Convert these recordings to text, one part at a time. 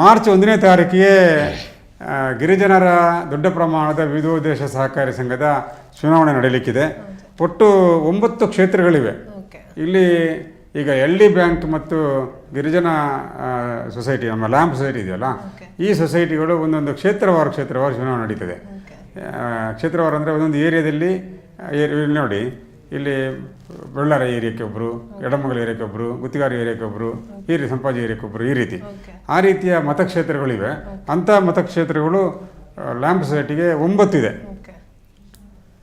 March ಒಂದನೇ ತಾರೀಕಿಗೆ ಗಿರಿಜನರ ದೊಡ್ಡ ಪ್ರಮಾಣದ ವಿವಿಧೋದ್ದೇಶ ಸಹಕಾರಿ ಸಂಘದ ಚುನಾವಣೆ ನಡೆಯಲಿಕ್ಕಿದೆ ಒಟ್ಟು ಒಂಬತ್ತು ಕ್ಷೇತ್ರಗಳಿವೆ. ಇಲ್ಲಿ ಈಗ ಎಲ್ ಡಿ ಬ್ಯಾಂಕ್ ಮತ್ತು ಗಿರಿಜನ ಸೊಸೈಟಿ ನಮ್ಮ ಲ್ಯಾಂಪ್ ಸೊಸೈಟಿ ಇದೆಯಲ್ಲ ಈ ಸೊಸೈಟಿಗಳು ಒಂದೊಂದು ಕ್ಷೇತ್ರವಾರು ಕ್ಷೇತ್ರವಾರು ಚುನಾವಣೆ ನಡೀತದೆ. ಕ್ಷೇತ್ರವಾರು ಅಂದರೆ ಒಂದೊಂದು ಏರಿಯಾದಲ್ಲಿ ನೋಡಿ ಇಲ್ಲಿ ಬಳ್ಳಾರಿ ಏರಿಯಾಕ್ಕೆ ಒಬ್ಬರು ಎಡಮಂಗಲ ಏರಿಯಾಕ್ಕೆ ಒಬ್ಬರು ಗುತ್ತಿಗಾರ ಏರಿಯಾಕ್ಕೆ ಒಬ್ಬರು ಈ ರೀತಿ ಸಂಪಾಜಿ ಏರಿಯಾಕ್ಕೆ ಒಬ್ಬರು ಈ ರೀತಿ. ಆ ರೀತಿಯ ಮತಕ್ಷೇತ್ರಗಳಿವೆ. ಅಂಥ ಮತಕ್ಷೇತ್ರಗಳು ಲ್ಯಾಂಪ್ ಸೊಸೈಟಿಗೆ ಒಂಬತ್ತಿದೆ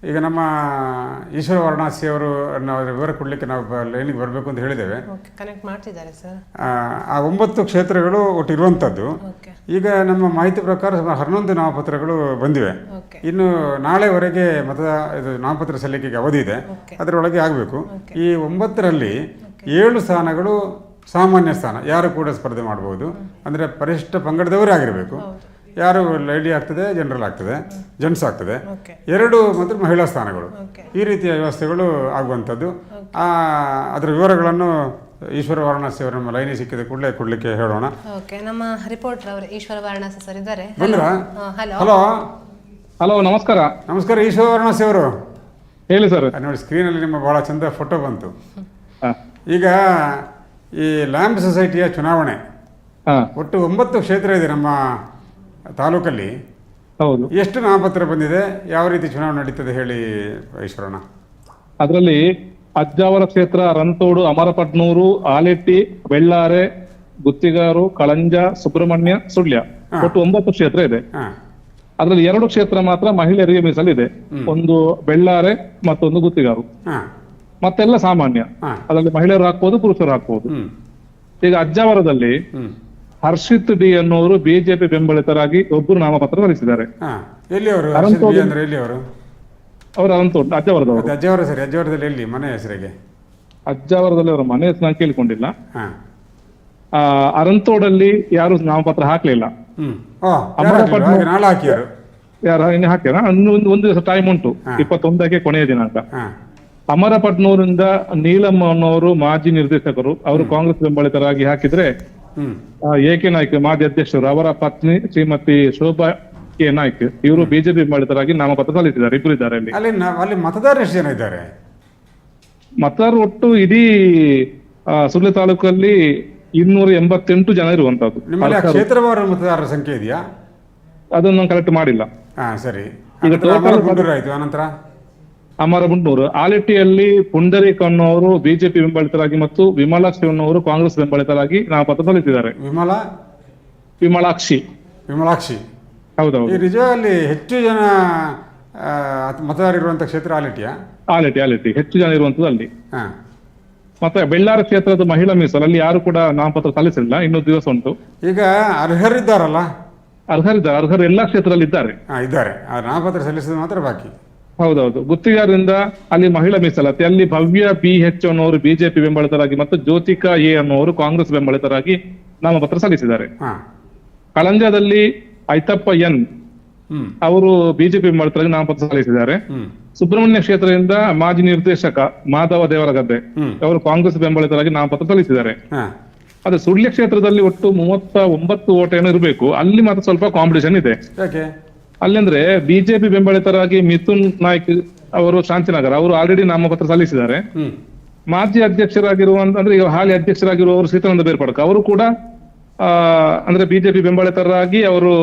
ಈಗ ನಮ್ಮ ಈಶ್ವರ ವಾರಣಾಸಿ ಅವರು ನಾವು ವಿವರ ಕೊಡಲಿಕ್ಕೆ ನಾವು ಲೈನಿಗೆ ಬರಬೇಕು ಅಂತ ಹೇಳಿದ್ದೇವೆ. ಕನೆಕ್ಟ್ ಮಾಡ್ತಿದ್ದಾರೆ ಸರ್ ಆ, ಒಂಬತ್ತು ಕ್ಷೇತ್ರಗಳು ಒಟ್ಟು ಇರುವಂಥದ್ದು ಈಗ ನಮ್ಮ ಮಾಹಿತಿ ಪ್ರಕಾರ ಸುಮಾರು ಹನ್ನೊಂದು ನಾಮಪತ್ರಗಳು ಬಂದಿವೆ. ಇನ್ನು ನಾಳೆವರೆಗೆ ಮತ ಇದು ನಾಮಪತ್ರ ಸಲ್ಲಿಕೆಗೆ ಅವಧಿ ಇದೆ. ಅದರೊಳಗೆ ಆಗಬೇಕು. ಈ ಒಂಬತ್ತರಲ್ಲಿ ಏಳು ಸ್ಥಾನಗಳು ಸಾಮಾನ್ಯ ಸ್ಥಾನ. ಯಾರು ಕೂಡ ಸ್ಪರ್ಧೆ ಮಾಡಬಹುದು ಅಂದರೆ ಪರಿಶಿಷ್ಟ ಪಂಗಡದವರೇ ಆಗಿರಬೇಕು. ಯಾರು ಲೇಡಿ ಆಗ್ತದೆ ಜನರಲ್ ಆಗ್ತದೆ ಜೆಂಟ್ಸ್ ಆಗ್ತದೆ. ಎರಡು ಮಾತ್ರ ಮಹಿಳಾ ಸ್ಥಾನಗಳು. ಈ ರೀತಿಯ ವ್ಯವಸ್ಥೆಗಳು ಆಗುವಂಥದ್ದು. ಆ, ಅದರ ವಿವರಗಳನ್ನು ಈಶ್ವರ ವಾರಣಾಸಿ ಅವರ ನಮ್ಮ ಲೈನಿ ಸಿಕ್ಕಿದ ಕೂಡಲೇ ಕೊಡ್ಲಿಕ್ಕೆ ಹೇಳೋಣ. ಓಕೆ ನಮ್ಮ ರಿಪೋರ್ಟರ್ ಅವರು ಈಶ್ವರ ವಾರಣಾಸಿ ಸರ್ ಇದ್ದಾರೆ. ಬಂದ್ರಾ? Hello hello. ಹಲೋ ನಮಸ್ಕಾರ. ನಮಸ್ಕಾರ ಈಶ್ವರ ವಾರಣಾಸಿ ಅವರು. ಹೇಳಿ ಸರ್. ನೋಡಿ ನೋಡಿ ಸ್ಕ್ರೀನಲ್ಲಿ ನಿಮ್ಮ ಬಹಳ ಚಂದ ಫೋಟೋ ಬಂತು. ಈಗ ಈ ಲ್ಯಾಂಬ್ ಸೊಸೈಟಿಯ ಚುನಾವಣೆ. ಒಟ್ಟು ಒಂಬತ್ತು ಕ್ಷೇತ್ರ ಇದೆ ನಮ್ಮ ತಾಲೂಕಲ್ಲಿ ಹೌದು. ಎಷ್ಟು ನಾಮಪತ್ರ ಬಂದಿದೆ? ಯಾವ ರೀತಿ ಚುನಾವಣೆ ನಡೀತದೆ ಹೇಳಿ ಈಶ್ವರಣ್ಣ ಅದರಲ್ಲಿ ಅಜ್ಜಾವರ ಕ್ಷೇತ್ರ ರಂತೋಡು ಅಮರಪಟ್ನೂರು ಆಲೆಟ್ಟಿ ಬೆಳ್ಳಾರೆ ಗುತ್ತಿಗಾರು ಕಳಂಜ ಸುಬ್ರಹ್ಮಣ್ಯ ಸುಳ್ಯ. ಒಟ್ಟು ಒಂಬತ್ತು ಕ್ಷೇತ್ರ ಇದೆ. ಅದರಲ್ಲಿ ಎರಡು ಕ್ಷೇತ್ರ ಮಾತ್ರ ಮಹಿಳೆಯರಿಗೆ ಮೀಸಲಿದೆ ಒಂದು ಬೆಳ್ಳಾರೆ ಮತ್ತೊಂದು ಗುತ್ತಿಗಾರು. ಮತ್ತೆಲ್ಲ ಸಾಮಾನ್ಯ. ಅದರಲ್ಲಿ ಮಹಿಳೆಯರು ಹಾಕ್ಬೋದು ಪುರುಷರು ಹಾಕ್ಬೋದು. ಈಗ ಅಜ್ಜಾವರದಲ್ಲಿ ಹರ್ಷಿತ್ ಡಿ ಅನ್ನೋರು ಬಿಜೆಪಿ ಬೆಂಬಲಿತರಾಗಿ ಒಬ್ಬರು ನಾಮಪತ್ರ ಸಲ್ಲಿಸಿದ್ದಾರೆ. ಹಾಂ ಎಲ್ಲಿ ಅವರು ಅನಂತೋಡಿ- ಅಂದರೆ ಅವರು ಅವರು ಅರಂತೋಡ್ ಅಜ್ಜವರ ಸರಿ ಅಜ್ಜವರದಲ್ಲಿ ಎಲ್ಲಿ ಮನೆ ಹೆಸರಿಗೆ? ಅಜ್ಜಾವರದಲ್ಲಿ ಅವರ ಮನೆ ಹೆಸರು ನಾನು ಕೇಳಿಕೊಂಡಿಲ್ಲ. ಅರಂತೋಡಲ್ಲಿ ಯಾರು ನಾಮಪತ್ರ ಹಾಕ್ಲಿಲ್ಲ. ಯಾರ ಇನ್ನು ಹಾಕ್ಯಾರ? ಒಂದು ಒಂದು ದಿವಸ ಟೈಮ್ ಉಂಟು. ಇಪ್ಪತ್ತೊಂದಕ್ಕೆ ಕೊನೆಯ ದಿನಾಂಕ ಅಮರಪಟ್ನೂರಿಂದ ನೀಲಮ್ಮ ಅನ್ನೋರು ಮಾಜಿ ನಿರ್ದೇಶಕರು ಅವರು ಕಾಂಗ್ರೆಸ್ ಬೆಂಬಲಿತರಾಗಿ ಹಾಕಿದ್ರೆ ಹ್ಞೂ ಆ, ಎ ಕೆ ನಾಯ್ಕ್ ಮಾಜಿ ಅಧ್ಯಕ್ಷರು ಅವರ ಪತ್ನಿ ಶ್ರೀಮತಿ ಶೋಭಾ ಕೆ ನಾಯ್ಕ್ ಇವರು ಬಿಜೆಪಿ ಮಾಡಿದರಾಗಿ ನಾಮಪತ್ರ ಸಲ್ಲಿಸಿದ್ದಾರೆ ಇಬ್ಬರು ಇದ್ದಾರೆ ಅಲ್ಲಿ. ಅಲ್ಲಿ ನ- ಅಲ್ಲಿ ಮತದಾರರು ಎಷ್ಟು ಜನ ಇದ್ದಾರೆ? ಮತದಾರರು ಒಟ್ಟು ಇಡೀ ಆ, ಸುಳ್ಯ ತಾಲೂಕಲ್ಲಿ ಇನ್ನೂರ ಎಂಬತ್ತೆಂಟು ಜನ ಇರುವಂತದ್ದು ನಿಮ್ಮಲ್ಲಿ ಆ ಕ್ಷೇತ್ರವಾರ ಮತದಾರರ ಸಂಖ್ಯೆ ಇದೆಯಾ? ಅದನ್ನು ಕಲೆಕ್ಟ್ ಮಾಡಿಲ್ಲ. ಹಾ ಸರಿ. ಈಗ ಟೋಟಲ್ total ಗುಂಡೂರು ಆಯ್ತು ಅನಂತರ ಅಮರಗುಂಡೂರು ಆಲೆಟ್ಟಿಯಲ್ಲಿ ಪುಂಡರೀಕ್ ಅನ್ನೋರು ಬಿಜೆಪಿ ಬೆಂಬಲಿತರಾಗಿ ಮತ್ತು ವಿಮಲಾಕ್ಷಿ ಅನ್ನೋರು ಕಾಂಗ್ರೆಸ್ ಬೆಂಬಲಿತರಾಗಿ ನಾಮಪತ್ರ ಸಲ್ಲಿಸಿದ್ದಾರೆ. ವಿಮಲ? ವಿಮಲಾಕ್ಷಿ. ವಿಮಲಾಕ್ಷಿ. ಈ ಹೌದೌದು ಹೆಚ್ಚು ಜನ ಆ, ಇರುವಂಥ ಕ್ಷೇತ್ರ ಆಲಿಟಿಯಾ ಆಲಿಟಿ ಆಲಿಟಿ ಹೆಚ್ಚು ಜನ ಇರುವಂತದ್ದು ಅಲ್ಲಿ. ಹಾಂ. ಮತ್ತೆ ಬೆಳ್ಳಾರ ಕ್ಷೇತ್ರದ ಮಹಿಳಾ ಮೀಸಲು ಅಲ್ಲಿ ಯಾರು ಕೂಡ ನಾಮಪತ್ರ ಸಲ್ಲಿಸಿಲ್ಲ. ಇನ್ನೂ ದಿವಸ ಉಂಟು. ಈಗ ಅರ್ಹರಿದ್ದಾರಲ್ಲ? ಅರ್ಹರಿದ್ದಾರೆ. ಅರ್ಹರು ಎಲ್ಲಾ ಕ್ಷೇತ್ರದಲ್ಲಿ ಇದ್ದಾರೆ ಹಾಂ ಇದ್ದಾರೆ. ಆ ನಾಮಪತ್ರ ಸಲ್ಲಿಸಿದ ಮಾತ್ರ ಬಾಕಿ. ಹೌದೌದು. ಗುತ್ತಿಗಾರರಿಂದ ಅಲ್ಲಿ ಮಹಿಳಾ ಮೀಸಲಾತಿ ಅಲ್ಲಿ ಭವ್ಯ ಪಿ ಎಚ್ ಅನ್ನೋರು ಬಿಜೆಪಿ ಬೆಂಬಲಿತರಾಗಿ ಮತ್ತು ಜ್ಯೋತಿಕಾ ಎ ಅನ್ನೋರು ಕಾಂಗ್ರೆಸ್ ಬೆಂಬಲಿತರಾಗಿ ನಾಮಪತ್ರ ಸಲ್ಲಿಸಿದ್ದಾರೆ. ಕಳಂಜದಲ್ಲಿ ಐತಪ್ಪ ಎನ್ ಅವರು ಬಿಜೆಪಿ ಬೆಂಬಲಿತರಾಗಿ ನಾಮಪತ್ರ ಸಲ್ಲಿಸಿದ್ದಾರೆ. ಸುಬ್ರಹ್ಮಣ್ಯ ಕ್ಷೇತ್ರದಿಂದ ಮಾಜಿ ನಿರ್ದೇಶಕ ಮಾಧವ ದೇವರಗದ್ದೆ. ಅವರು ಕಾಂಗ್ರೆಸ್ ಬೆಂಬಲಿತರಾಗಿ ನಾಮಪತ್ರ ಸಲ್ಲಿಸಿದ್ದಾರೆ. ಅದೇ ಸುಳ್ಯ ಕ್ಷೇತ್ರದಲ್ಲಿ ಒಟ್ಟು ಮೂವತ್ತ ಒಂಬತ್ತು ಓಟ್ ಏನೋ ಇರಬೇಕು. ಅಲ್ಲಿ ಮಾತ್ರ ಸ್ವಲ್ಪ ಕಾಂಪಿಟೇಷನ್ ಇದೆ. ಅಲ್ಲಂದ್ರೆ ಬಿಜೆಪಿ ಬೆಂಬಲಿತರಾಗಿ ಮಿಥುನ್ ನಾಯ್ಕ್ ಅವರು ಶಾಂತಿನಗರ ಅವರು ಆಲ್ರೆಡಿ ನಾಮಪತ್ರ ಸಲ್ಲಿಸಿದ್ದಾರೆ. ಮಾಜಿ ಅಧ್ಯಕ್ಷರಾಗಿರುವಂತ ಅಂದ್ರೆ ಈಗ ಹಾಲಿ ಅಧ್ಯಕ್ಷರಾಗಿರುವವರು ಸೀತಾನಂದ ಬೇರ್ಪಡಕ ಅವರು ಕೂಡ ಅಂದ್ರೆ ಬಿಜೆಪಿ ಬೆಂಬಲಿತರಾಗಿ ಅವರು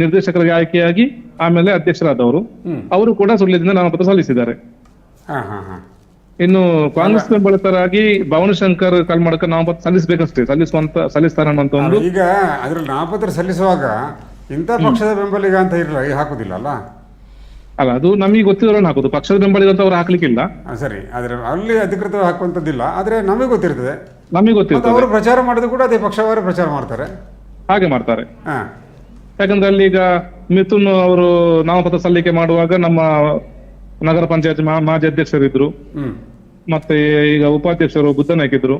ನಿರ್ದೇಶಕರಾಗಿ ಆಯ್ಕೆಯಾಗಿ ಆಮೇಲೆ ಅಧ್ಯಕ್ಷರಾದವರು. ಅವರು ಕೂಡ ಸುಳ್ಯದಿಂದ ನಾಮಪತ್ರ ಸಲ್ಲಿಸಿದ್ದಾರೆ. ಇನ್ನು ಕಾಂಗ್ರೆಸ್ ಬೆಂಬಲಿತರಾಗಿ ಭವನಶಂಕರ್ ಕಲ್ಮಡಕ ನಾಮಪತ್ರ ಸಲ್ಲಿಸಬೇಕಷ್ಟೇ ಸಲ್ಲಿಸುವಂತ ಸಲ್ಲಿಸ್ತಾರೆ ಅನ್ನುವಂತ ಒಂದು ಈಗ ಅದ್ರಲ್ಲಿ ನಾಮಪತ್ರ ಸಲ್ಲಿಸುವಾಗ ಇಂಥ ಪಕ್ಷದ ಬೆಂಬಲಿಗ ಅಂತ ಇರಲ್ಲ ಹಾಕುದಿಲ್ಲ ಅಲ್ಲ? ಅಲ್ಲ ಅದು ನಮಗೆ ಗೊತ್ತಿರೋನು ಹಾಕುದು. ಪಕ್ಷದ ಬೆಂಬಲಿಗ ಅಂತ ಅವ್ರು ಹಾಕ್ಲಿಕ್ಕಿಲ್ಲ. ಸರಿ. ಆದ್ರೆ ಅಲ್ಲಿ ಅಧಿಕೃತವಾಗಿ ಹಾಕುವಂತದ್ದಿಲ್ಲ ಆದ್ರೆ ನಮಗೆ ಗೊತ್ತಿರ್ತದೆ. ನಮಗೆ ಗೊತ್ತಿರ್ತದೆ. ಅವರು ಪ್ರಚಾರ ಮಾಡಿದ್ರು ಕೂಡ ಅದೇ ಪಕ್ಷವರೇ ಪ್ರಚಾರ ಮಾಡ್ತಾರೆ. ಹಾಗೆ ಮಾಡ್ತಾರೆ. ಹಾ. ಯಾಕಂದ್ರೆ ಅಲ್ಲಿ ಈಗ ಮಿಥುನ್ ಅವರು ನಾಮಪತ್ರ ಸಲ್ಲಿಕೆ ಮಾಡುವಾಗ ನಮ್ಮ ನಗರ ಪಂಚಾಯತ್ ಮಾಜಿ ಅಧ್ಯಕ್ಷರಿದ್ರು. ಮತ್ತೆ ಈಗ ಉಪಾಧ್ಯಕ್ಷರು ಬುದ್ಧನ ಹಾಕಿದ್ರು.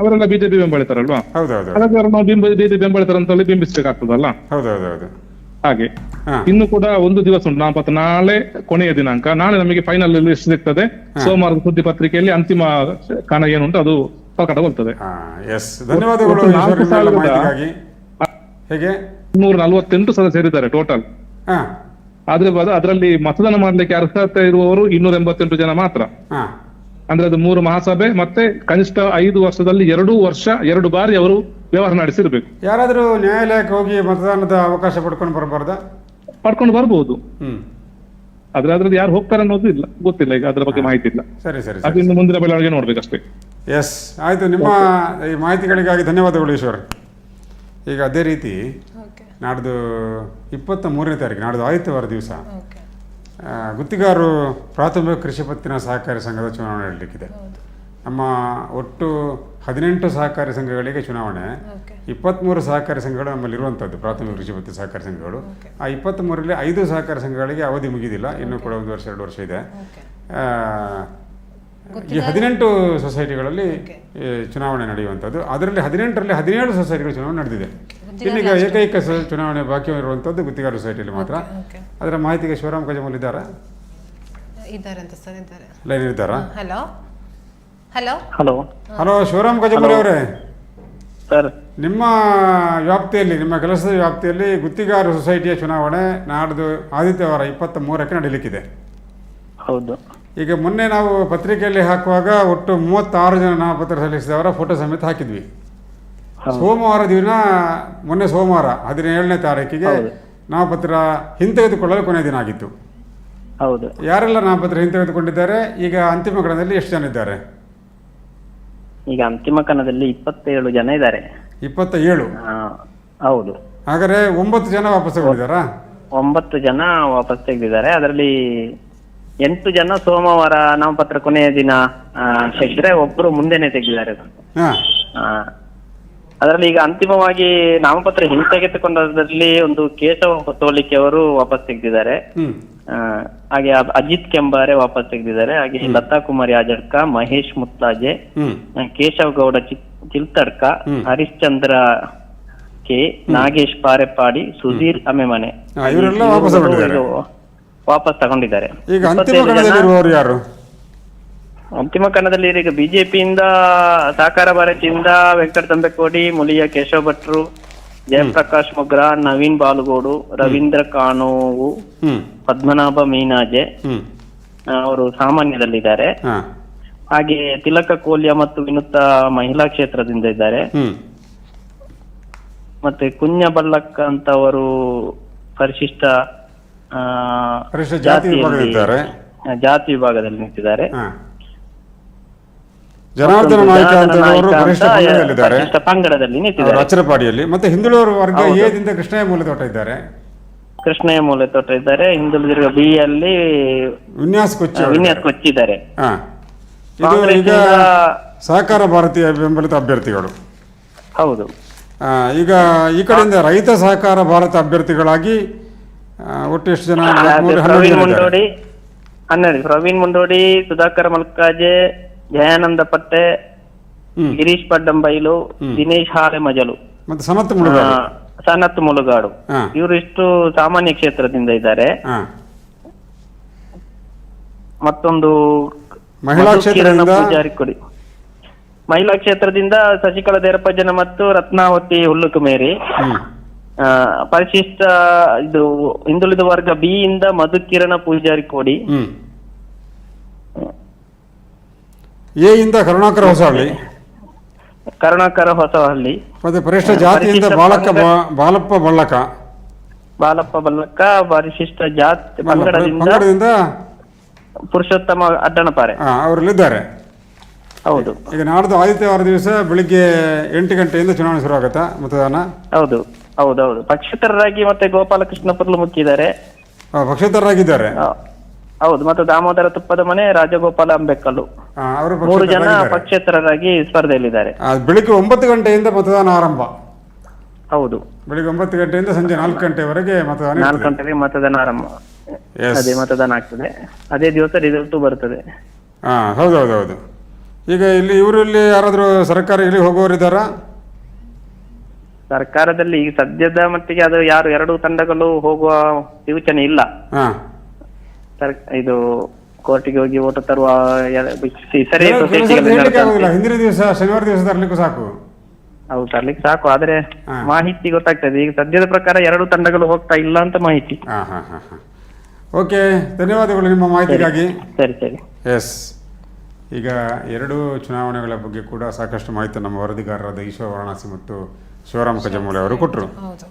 ಅವರೆಲ್ಲ ಬಿಜೆಪಿ ಬೆಂಬಲಿತಾರಲ್ವಾ? ಅಲ್ವಾ ಹಾಗಾಗಿ ಅವ್ರು ನಾವು ಬಿಂಬ ಬಿಜೆಪಿ ಬೆಂಬಲಿತರ ಅಂತ ಹೇಳಿ ಬಿಂಬಿಸ್ಬೇಕಾಗ್ತದಲ್ಲ? ಹಾಗೆ. ಇನ್ನು ಕೂಡ ಒಂದು ದಿವಸ ಉಂಟು. ನಾಮಪತ್ರ ನಾಳೆ ಕೊನೆಯ ದಿನಾಂಕ. ನಾಳೆ ನಮಗೆ ಫೈನಲ್ ಲಿಸ್ಟ್ ಸಿಗ್ತದೆ. ಸೋಮವಾರದ ಸುದ್ದಿ ಪತ್ರಿಕೆಯಲ್ಲಿ ಅಂತಿಮ ಕಾರಣ ಏನುಂಟು ಅದು ಪ್ರಕಟಗೊಳ್ತದೆ. ನೂರ ನಲವತ್ತೆಂಟು ಸದಸ್ಯರಿದ್ದಾರೆ ಟೋಟಲ್ ಆದ್ರೆ ಅದರಲ್ಲಿ ಮತದಾನ ಮಾಡ್ಲಿಕ್ಕೆ ಅರ್ಹತೆ ಇರುವವರು ಇನ್ನೂರ ಎಂಬತ್ತೆಂಟು ಜನ ಮಾತ್ರ. ಅಂದ್ರೆ ಅದು ಮೂರು ಮಹಾಸಭೆ ಮತ್ತೆ ಕನಿಷ್ಠ ಐದು ವರ್ಷದಲ್ಲಿ ಎರಡು ವರ್ಷ ಎರಡು ಬಾರಿ ಅವರು ವ್ಯವಹಾರ ನಡೆಸಿರ್ಬೇಕು. ಯಾರಾದರೂ ನ್ಯಾಯಾಲಯಕ್ಕೆ ಹೋಗಿ ಮತದಾನದ ಅವಕಾಶ ಪಡ್ಕೊಂಡು ಬರಬಾರ್ದಾ? ಪಡ್ಕೊಂಡು ಬರ್ಬೋದು. ಹ್ಮ್. ಆದ್ರೆ ಅದ್ರದ್ದು ಯಾರು ಹೋಗ್ತಾರೆ ಅನ್ನೋದು ಇಲ್ಲ ಗೊತ್ತಿಲ್ಲ ಈಗ ಅದ್ರ ಬಗ್ಗೆ ಮಾಹಿತಿ ಇಲ್ಲ. ಸರಿ ಸರಿ ಅದರಿಂದ ಇನ್ನು ಮುಂದಿನ ಬೆಳವಣಿಗೆ ನೋಡ್ಬೇಕಷ್ಟೇ. ಎಸ್ ಆಯ್ತು ನಿಮ್ಮ ಈ ಮಾಹಿತಿಗಳಿಗಾಗಿ ಧನ್ಯವಾದಗಳು ಈಶ್ವರ್. ಈಗ ಅದೇ ರೀತಿ ಓಕೆ ನಾಡ್ದು ಇಪ್ಪತ್ತ ಮೂರನೇ ತಾರೀಕು ನಾಡ್ದು ಆದಿತ್ಯವಾರ ದಿವಸ. ಓಕೆ ಗುತ್ತಿಗಾರರು ಪ್ರಾಥಮಿಕ ಕೃಷಿ ಪತ್ತಿನ ಸಹಕಾರಿ ಸಂಘದ ಚುನಾವಣೆ ನಡೀಲಿಕ್ಕಿದೆ. ನಮ್ಮ ಒಟ್ಟು ಹದಿನೆಂಟು ಸಹಕಾರಿ ಸಂಘಗಳಿಗೆ ಚುನಾವಣೆ ಇಪ್ಪತ್ತ್ಮೂರು ಸಹಕಾರಿ ಸಂಘಗಳು ನಮ್ಮಲ್ಲಿ ಇರುವಂಥದ್ದು ಪ್ರಾಥಮಿಕ ಕೃಷಿ ಪತ್ತಿ ಸಹಕಾರಿ ಸಂಘಗಳು. ಆ ಇಪ್ಪತ್ತ್ಮೂರರಲ್ಲಿ ಐದು ಸಹಕಾರಿ ಸಂಘಗಳಿಗೆ ಅವಧಿ ಮುಗಿದಿಲ್ಲ ಇನ್ನೂ ಕೂಡ ಒಂದು ವರ್ಷ ಎರಡು ವರ್ಷ ಇದೆ. ಈ ಹದಿನೆಂಟು ಸೊಸೈಟಿಗಳಲ್ಲಿ ಚುನಾವಣೆ ನಡೆಯುವಂಥದ್ದು. ಅದರಲ್ಲಿ ಹದಿನೆಂಟರಲ್ಲಿ ಹದಿನೇಳು ಸೊಸೈಟಿಗಳು ಚುನಾವಣೆ ನಡೆದಿದೆ. ಇನ್ನೀಗ ಏಕೈಕ ಸ- ಚುನಾವಣೆ ಬಾಕಿ ಇರುವಂಥದ್ದು ಗುತ್ತಿಗಾರ ಸೊಸೈಟಿಯಲ್ಲಿ ಮಾತ್ರ. ಅದರ ಮಾಹಿತಿಗೆ ಶಿವರಾಮ್ ಕಜಮೂಲ್ ಇದ್ದಾರಾ? ಇದ್ದಾರೆ ಅಂತ ಸರ್ ಇದ್ದಾರೆ. ಲೈನ್ ಇದ್ದಾರಾ? Hello? Hello? Hello. Hello Shivaram Kajamal ಅವರೇ? ಸರ್. ನಿಮ್ಮ ವ್ಯಾಪ್ತಿಯಲ್ಲಿ ನಿಮ್ಮ ಕೆಲಸದ ವ್ಯಾಪ್ತಿಯಲ್ಲಿ ಗುತ್ತಿಗಾರ ಸೊಸೈಟಿಯ ಚುನಾವಣೆ ನಾಡ್ದು ಆದಿತ್ಯವಾರ ಇಪ್ಪತ್ತ ಮೂರಕ್ಕೆ ನಡೀಲಿಕ್ಕಿದೆ. ಹೌದು. ಈಗ ಮೊನ್ನೆ ನಾವು ಪತ್ರಿಕೆಯಲ್ಲಿ ಹಾಕುವಾಗ ಒಟ್ಟು ಮೂವತ್ತಾರು ಜನ ನಾಮಪತ್ರ ಸಲ್ಲಿಸಿದವರ ಫೋಟೋ ಸಮೇತ ಹಾಕಿದ್ವಿ. ಸೋಮವಾರ ದಿನ ಮೊನ್ನೆ ಸೋಮವಾರ ಹದಿನೇಳನೇ ತಾರೀಕಿಗೆ ನಾಮಪತ್ರ ಹಿಂತೆಗೆದುಕೊಳ್ಳಲು ಕೊನೆಯ ದಿನ ಆಗಿತ್ತು. ಹೌದು. ಯಾರೆಲ್ಲ ನಾಮಪತ್ರ ಹಿಂತೆಗೆದುಕೊಂಡಿದ್ದಾರೆ? ಈಗ ಅಂತಿಮ ಕಣದಲ್ಲಿ ಎಷ್ಟು ಜನ ಇದ್ದಾರೆ? ಈಗ ಅಂತಿಮ ಕಣದಲ್ಲಿ ಇಪ್ಪತ್ತೇಳು ಜನ ಇದ್ದಾರೆ. ಇಪ್ಪತ್ತ ಏಳು ಹೌದು. ಹಾಗಾದ್ರೆ ಒಂಬತ್ತು ಜನ ವಾಪಸ್ ತಗೊಂಡಿದ್ದಾರಾ? ಒಂಬತ್ತು ಜನ ವಾಪಸ್ ತೆಗೆದಿದ್ದಾರೆ. ಅದರಲ್ಲಿ ಎಂಟು ಜನ ಸೋಮವಾರ ನಾಮಪತ್ರ ಕೊನೆಯ ದಿನ ತೆಗೆದ್ರೆ ಒಬ್ರು ಮುಂದೆನೆ ತೆಗೆದಿದ್ದಾರೆ. ಅದರಲ್ಲಿ ಈಗ ಅಂತಿಮವಾಗಿ ನಾಮಪತ್ರ ಹಿಂತೆಗೆದುಕೊಂಡದ್ರಲ್ಲಿ ಒಂದು ಕೇಶವ ಹೊತ್ತೋಲಿಕೆ ಅವರು ವಾಪಸ್ ತೆಗೆದಿದ್ದಾರೆ. ಆ, ಹಾಗೆ ಅ- ಅಜಿತ್ ಕೆಂಬಾರೆ ವಾಪಸ್ ತೆಗೆದಿದ್ದಾರೆ. ಹಾಗೆ ಲತಾ ಕುಮಾರಿ ಆಜಡ್ಕ ಮಹೇಶ್ ಮುತ್ತಾಜೆ ಹ್ಞೂ ಕೇಶವ್ ಗೌಡ ಚಿ- ಚಿಲ್ತಡ್ಕ ಹರಿಶ್ಚಂದ್ರ ಕೆ ನಾಗೇಶ್ ಪಾರೆಪಾಡಿ ಸುಧೀರ್ ಅಮೆಮನೆ. ಇವರೆಲ್ಲ ವಾಪಸ್ ತಗೊಂಡಿದ್ದಾರೆ. ಇದು ವಾಪಸ್ ತಗೊಂಡಿದ್ದಾರೆ. ಈಗ ಅಂತಿಮ ಗಣದಲ್ಲಿ ಜನ ಕಣದಲ್ಲಿರುವವರು ಯಾರು? ಅಂತಿಮ ಕಣದಲ್ಲಿ ಈಗ ಬಿಜೆಪಿಯಿಂದ ಸಹಕಾರ ಭಾರತಿಯಿಂದ ವೆಂಕಟ ತಂಬೆಕೋಡಿ ಮುಲಿಯ ಕೇಶವ ಭಟ್ರು ಜಯಪ್ರಕಾಶ್ ಮುಗ್ರ ನವೀನ್ ಬಾಲುಗೋಡು ರವೀಂದ್ರ ಕಾನೂವು ಪದ್ಮನಾಭ ಮೀನಾಜೆ ಅವರು ಸಾಮಾನ್ಯದಲ್ಲಿದ್ದಾರೆ. ಹಾಗೆ ತಿಲಕ ಕೋಲ್ಯ ಮತ್ತು ವಿನುತ ಮಹಿಳಾ ಕ್ಷೇತ್ರದಿಂದ ಇದ್ದಾರೆ. ಮತ್ತೆ ಕುಂಜ ಬಲ್ಲಕ್ಕ ಅಂತ ಅವರು ಪರಿಶಿಷ್ಟ ಜಾತಿ ವಿಭಾಗದಲ್ಲಿ ನಿಂತಿದ್ದಾರೆ. ಜನಾರ್ದನ ನಾಯ್ಕ ಅಂತ ಹೇಳುವವರು ಗರಿಷ್ಠ ಪಂಗಡದಲ್ಲಿದ್ದಾರೆ ಪಂಗಡದಲ್ಲಿ ನಿಂತಿದ್ದಾರೆ. ಅಚ್ಚರಪಾಡಿಯಲ್ಲಿ. ಮತ್ತೆ ಹಿಂದುಳುವ ವರ್ಗ. ಎದಿಂದ ಕೃಷ್ಣಯ್ಯ ಮೂಲತೋಟ ಇದ್ದಾರೆ? ಕೃಷ್ಣಯ್ಯ ಮೂಲೆ ತೋಟ ಇದ್ದಾರೆ. ಹಿಂದುಳಿದಿರುವ ಬಿ ಅಲ್ಲಿ ವಿನ್ಯಾಸ್ ಕೊಚ್ಚಿ ವಿನ್ಯಾಸ ಇದ್ದಾರೆ. ಕೊಚ್ಚಿದ್ದಾರೆ. ಇದು ಈಗ ಸಹಕಾರ ಭಾರತೀಯ ಬೆಂಬಲಿತ ಅಭ್ಯರ್ಥಿಗಳು. ಹೌದು. ಈಗ ಈ ಕಡೆಯಿಂದ ರೈತ ಸಹಕಾರ ಭಾರತ ಅಭ್ಯರ್ಥಿಗಳಾಗಿ ಒಟ್ಟು ಎಷ್ಟು ಜನ? ಪ್ರವೀಣ್. ಮುಂಡೋಡಿ ಹನ್ನೆರಡು. ಪ್ರವೀಣ್ ಮುಂಡೋಡಿ ಸುಧಾಕರ್ ಮಲ್ಕಾಜೆ ಜಯಾನಂದ ಪಟ್ಟೆ ಗಿರೀಶ್ ಪಡ್ಡಂಬೈಲು ದಿನೇಶ್ ಹಾಲೆ ಮಜಲು. ಮತ್ತೆ ಸನತ್ ಮುಳುಗಾಡು. ಇವರಿಷ್ಟು ಸಾಮಾನ್ಯ ಕ್ಷೇತ್ರದಿಂದ ಇದ್ದಾರೆ. ಮತ್ತೊಂದು ಮಹಿಳಾ ಮಧು ಕಿರಣ ಪೂಜಾರಿ ಕೊಡಿ. ಮಹಿಳಾ ಕ್ಷೇತ್ರದಿಂದ ಶಶಿಕಲಾ ದೇರಪ್ಪಜ್ಜನ ಮತ್ತು ರತ್ನಾವತಿ ಹುಲ್ಲುಕುಮೇರಿ. ಪರಿಶಿಷ್ಟ ಇದು ಹಿಂದುಳಿದ ವರ್ಗ ಬಿ ಇಂದ ಮಧುಕಿರಣ ಪೂಜಾರಿ ಕೋಡಿ. ಎ ಇಂದ ಕರುಣಾಕರ ಹೊಸಹಳ್ಳಿ. ಕರುಣಾಕರ ಹೊಸಹಳ್ಳಿ. ಮತ್ತೆ ಪರಿಷ್ಠ ಜಾತಿಯಿಂದ ಪರಿಶಿಷ್ಟ ಬಾಲಕ ಬಾಲಪ್ಪ ಬಳ್ಳಕ. ಬಾಲಪ್ಪ ಬಳ್ಳಕ ಪರಿಶಿಷ್ಟ ಜಾತಿ ಪಂಗಡದಿಂದ ಪುರುಷೋತ್ತಮ ಅಡ್ಡಣಪಾರೆ ಅವರಲ್ಲಿದ್ದಾರೆ. ಹೌದು. ಈಗ ನಾಡ್ದು ಆದಿತ್ಯವಾರ ದಿವಸ ಬೆಳಿಗ್ಗೆ ಎಂಟು ಗಂಟೆಯಿಂದ ಚುನಾವಣೆ ಶುರುವಾಗುತ್ತಾ ಮತದಾನ? ಹೌದು ಹೌದೌದು ಪಕ್ಷೇತರರಾಗಿ ಮತ್ತೆ ಗೋಪಾಲಕೃಷ್ಣ ಪುರ್ಲು ಮುಖ್ಯ ಇದ್ದಾರೆ ಪಕ್ಷೇತರರಾಗಿದ್ದಾರೆ. ಹೌದು ಮತ್ತು ದಾಮೋದರ ತುಪ್ಪದ ಮನೆ ರಾಜಗೋಪಾಲ ಅಂಬೇಕಲ್ಲು ಆ, ಅವರು ಮೂರು ಜನ. ಪಕ್ಷೇತರರಾಗಿ ಸ್ಪರ್ಧೆಯಲ್ಲಿದ್ದಾರೆ. ಆ, ಬೆಳಿಗ್ಗೆ ಒಂಬತ್ತು ಗಂಟೆಯಿಂದ ಮತದಾನ ಆರಂಭ. ಹೌದು. ಬೆಳಿಗ್ಗೆ ಒಂಬತ್ತು ಗಂಟೆಯಿಂದ ಸಂಜೆ ನಾಲ್ಕು ಗಂಟೆವರೆಗೆ ಮತದಾನ ನಾಲ್ಕು. ಗಂಟೆಗೆ ಮತದಾನ ಆರಂಭ. Yes. ಅದೇ ಮತದಾನ ಆಗ್ತದೆ. ಅದೇ ದಿವಸ ರಿಸಲ್ಟ್ ಬರ್ತದೆ. ಹಾ ಹೌದು ಹೌದು ಹೌದು. ಈಗ ಇಲ್ಲಿ ಇವರು ಇಲ್ಲಿ ಯಾರಾದರೂ ಸರ್ಕಾರ ಇಲ್ಲಿ ಹೋಗೋರಿದ್ದಾರಾ ಸರ್ಕಾರದಲ್ಲಿ ಈಗ ಸದ್ಯದ ಮಟ್ಟಿಗೆ ಅದು ಯಾರು ಎರಡು ತಂಡಗಳು ಹೋಗುವ ಯೋಚನೆ ಇಲ್ಲ. ಹಾ. ಸರ್ ಇದು ಕೋರ್ಟಿಗೆ ಹೋಗಿ ಓಟು ತರುವ ಎ- ಸರಿ ಕೆಲವು- ಕೆಲವು society ಗೆ ಹೇಳಲಿಕ್ಕೆ ಆಗುದಿಲ್ಲ. ಹಿಂದಿನ ದಿವಸ ಶನಿವಾರ ದಿವಸ ತರಲಿಕ್ಕೂ ಸಾಕು. ಹೌದು ತರ್ಲಿಕ್ಕೆ ಸಾಕು ಆದ್ರೆ ಹಾ. ಮಾಹಿತಿ ಗೊತ್ತಾಗ್ತದೆ. ಈಗ ಸದ್ಯದ ಪ್ರಕಾರ ಎರಡು ತಂಡಗಳು ಹೋಗ್ತಾ ಇಲ್ಲ ಅಂತ ಮಾಹಿತಿ. ಹಾ ಹಾ ಹಾ ಹಾಂ. ಓಕೆ ಧನ್ಯವಾದಗಳು ನಿಮ್ಮ ಮಾಹಿತಿಗಾಗಿ. ಸರಿ ಸರಿ ಎಸ್. ಈಗ ಎರಡೂ ಚುನಾವಣೆಗಳ ಬಗ್ಗೆ ಕೂಡ ಸಾಕಷ್ಟು ಮಾಹಿತಿ ನಮ್ಮ ವರದಿಗಾರರಾದ ಈಶ್ವರ ವಾರಣಾಸಿ ಮತ್ತು ಶಿವರಾಮ ಕಜಮೂಲೆ ಅವರು ಕೊಟ್ಟರು ಹೌದು.